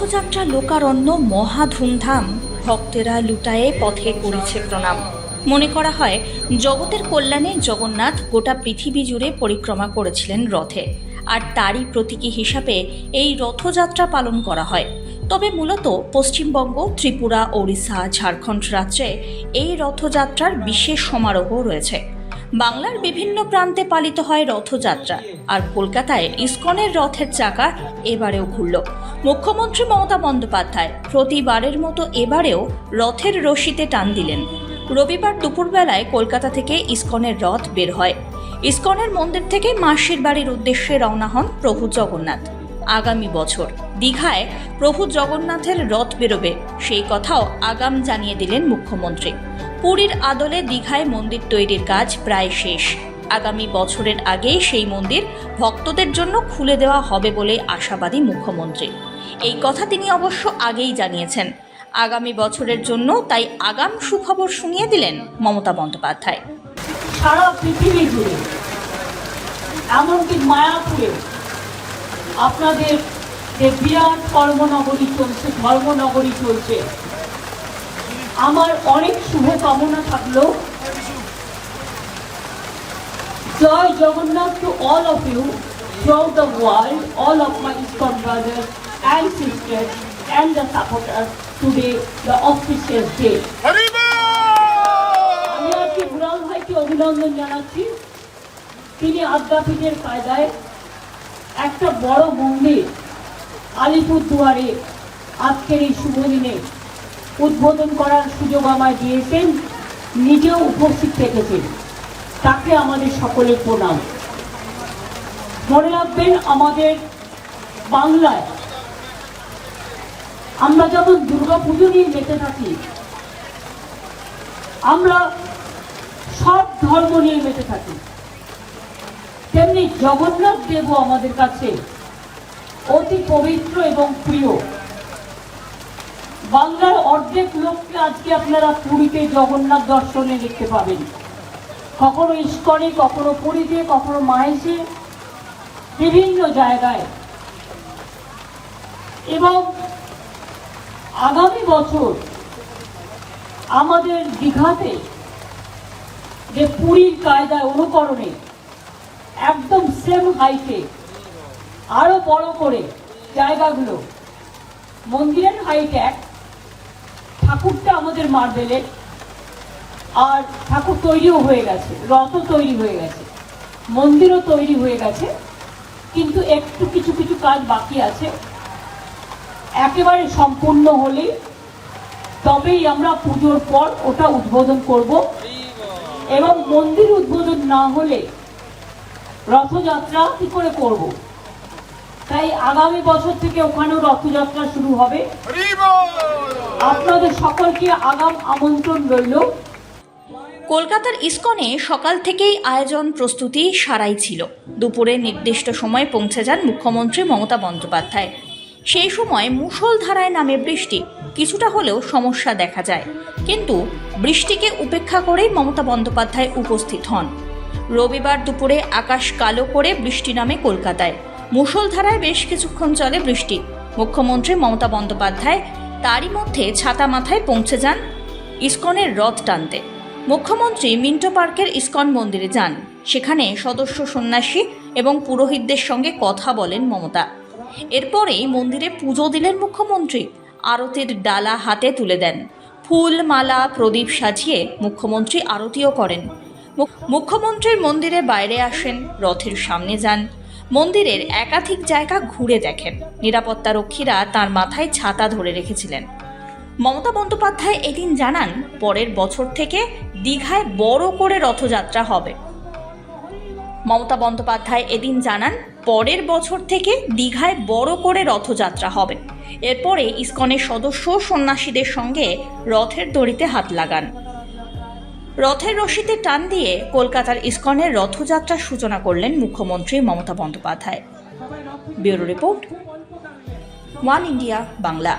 রথযাত্রা লোকারণ্য মহা ধুমধাম। ভক্তেরা লুটায়ে পথে করেছে প্রণাম। মনে করা হয়, জগতের কল্যাণে জগন্নাথ গোটা পৃথিবী জুড়ে পরিক্রমা করেছিলেন রথে। আর তারই প্রতীকী হিসাবে এই রথযাত্রা পালন করা হয়। তবে মূলত পশ্চিমবঙ্গ, ত্রিপুরা, ওড়িশা, ঝাড়খণ্ড রাজ্যে এই রথযাত্রার বিশেষ সমারোহ রয়েছে। বাংলার বিভিন্ন প্রান্তে পালিত হয় রথযাত্রা। আর কলকাতায় ইস্কনের রথের চাকা এবারেও ঘুরল। মুখ্যমন্ত্রী মমতা বন্দ্যোপাধ্যায় প্রতিবারের মতো এবারেও রথের রশিতে টান দিলেন। রবিবার দুপুরবেলায় কলকাতা থেকে ইস্কনের রথ বের হয়। ইস্কনের মন্দির থেকে মাসির বাড়ির উদ্দেশ্যে রওনা হন প্রভু জগন্নাথ। আগামী বছর দীঘায় প্রভু জগন্নাথের রথ বেরোবে, সেই কথাও আগাম জানিয়ে দিলেন মুখ্যমন্ত্রী। পুরীর আদলে দীঘায় মন্দির তৈরির কাজ প্রায় শেষ। আগামী বছরের আগেই সেই মন্দির ভক্তদের জন্য খুলে দেওয়া হবে বলে আশাবাদী মুখ্যমন্ত্রী। এই কথা তিনি অবশ্য আগেই জানিয়েছেন। আগামী বছরের জন্য তাই আগাম সুখবর শুনিয়ে দিলেন মমতা বন্দ্যোপাধ্যায়। সারা পৃথিবী জুড়ে এমনকি মায়াপুরে আপনাদের যে বিরাট কর্মনগরী চলছে ধর্মনগরী চলছে আমার অনেক শুভকামনা থাকল। জয় Jagannath to all of you throughout the world, all of my ISKCON brothers and sisters and the supporters today, the official day. আমি আজকে বুড়াল ভাইকে অভিনন্দন জানাচ্ছি। তিনি আদ্যাপীঠের কায়দায় একটা বড় মন্দির আলিপুর দুয়ারে আজকের এই শুভ দিনে উদ্বোধন করার সুযোগ আমায় দিয়েছেন নিজেও উপস্থিত থেকেছেন। তাকে আমাদের সকলের প্রণাম। মনে রাখবেন আমাদের বাংলায় আমরা যখন দুর্গা পুজো নিয়ে মেতে থাকি, আমরা সব ধর্ম নিয়ে মেতে থাকি। তেমনি জগন্নাথ দেবও আমাদের কাছে অতি পবিত্র এবং প্রিয়। বাংলার অর্ধেক লোককে আজকে আপনারা পুরীতে জগন্নাথ দর্শনে দেখতে পাবেন। কখনো ইস্কনে, কখনো পুরীতে, কখনো মাহেশে বিভিন্ন জায়গায়। এবং আগামী বছর আমাদের দীঘাতে যে পুরীর কায়দায় অনুকরণে একদম সেম হাইটে আরও বড় করে জায়গাগুলো, মন্দিরের হাইট এক, ঠাকুরটা আমাদের মার্বেলের আর ঠাকুর তৈরিও হয়ে গেছে, রথও তৈরি হয়ে গেছে, মন্দিরও তৈরি হয়ে গেছে, কিন্তু একটু কিছু কিছু কাজ বাকি আছে। একেবারে সম্পূর্ণ হলে, তবেই আমরা পুজোর পর ওটা উদ্বোধন করব। এবং মন্দির উদ্বোধন না হলে রথযাত্রা কি করে করব? তাই আগামী বছর থেকে ওখানেও রথযাত্রা শুরু হবে। আপনাদের সকলকে আগাম আমন্ত্রণ রইল। কলকাতার ইস্কনে সকাল থেকেই আয়োজন প্রস্তুতি সারাই ছিল। দুপুরে নির্দিষ্ট সময়ে পৌঁছে যান মুখ্যমন্ত্রী মমতা বন্দ্যোপাধ্যায়। সেই সময় মুষলধারায় নামে বৃষ্টি। কিছুটা হলেও সমস্যা দেখা যায়। কিন্তু বৃষ্টিকে উপেক্ষা করেই মমতা বন্দ্যোপাধ্যায় উপস্থিত হন। রবিবার দুপুরে আকাশ কালো করে বৃষ্টি নামে কলকাতায়। মুষলধারায় বেশ কিছুক্ষণ চলে বৃষ্টি। মুখ্যমন্ত্রী মমতা বন্দ্যোপাধ্যায় তারই মধ্যে ছাতা মাথায় পৌঁছে যান ইস্কনের রথ টানতে। মুখ্যমন্ত্রী মিন্টো পার্কের ইস্কন মন্দিরে যান। সেখানে সদস্য সন্ন্যাসী এবং পুরোহিতদের সঙ্গে কথা বলেন মমতা। এরপরেই মন্দিরে পুজো দিলেন মুখ্যমন্ত্রী। আরতির ডালা হাতে তুলে দেন। ফুল, মালা, প্রদীপ সাজিয়ে মুখ্যমন্ত্রী আরতিও করেন। মুখ- মুখ্যমন্ত্রীর মন্দিরে বাইরে আসেন, রথের সামনে যান। মন্দিরের একাধিক জায়গা ঘুরে দেখেন। নিরাপত্তা রক্ষীরা তার মাথায় ছাতা ধরে রেখেছিলেন। মমতা বন্দ্যোপাধ্যায় এদিন জানান, পরের বছর থেকে দীঘায় বড় করে রথযাত্রা হবে। মমতা বন্দ্যোপাধ্যায় এদিন জানান, পরের বছর থেকে দীঘায় বড় করে রথযাত্রা হবে। এরপরে ইসকনের সদস্য সন্ন্যাসীদের সঙ্গে রথের দড়িতে হাত লাগান। রথের রশিতে টান দিয়ে কলকাতার ইসকনের রথযাত্রার সূচনা করলেন মুখ্যমন্ত্রী Mamata Bandyopadhyay. Bureau report, one India, Bangla.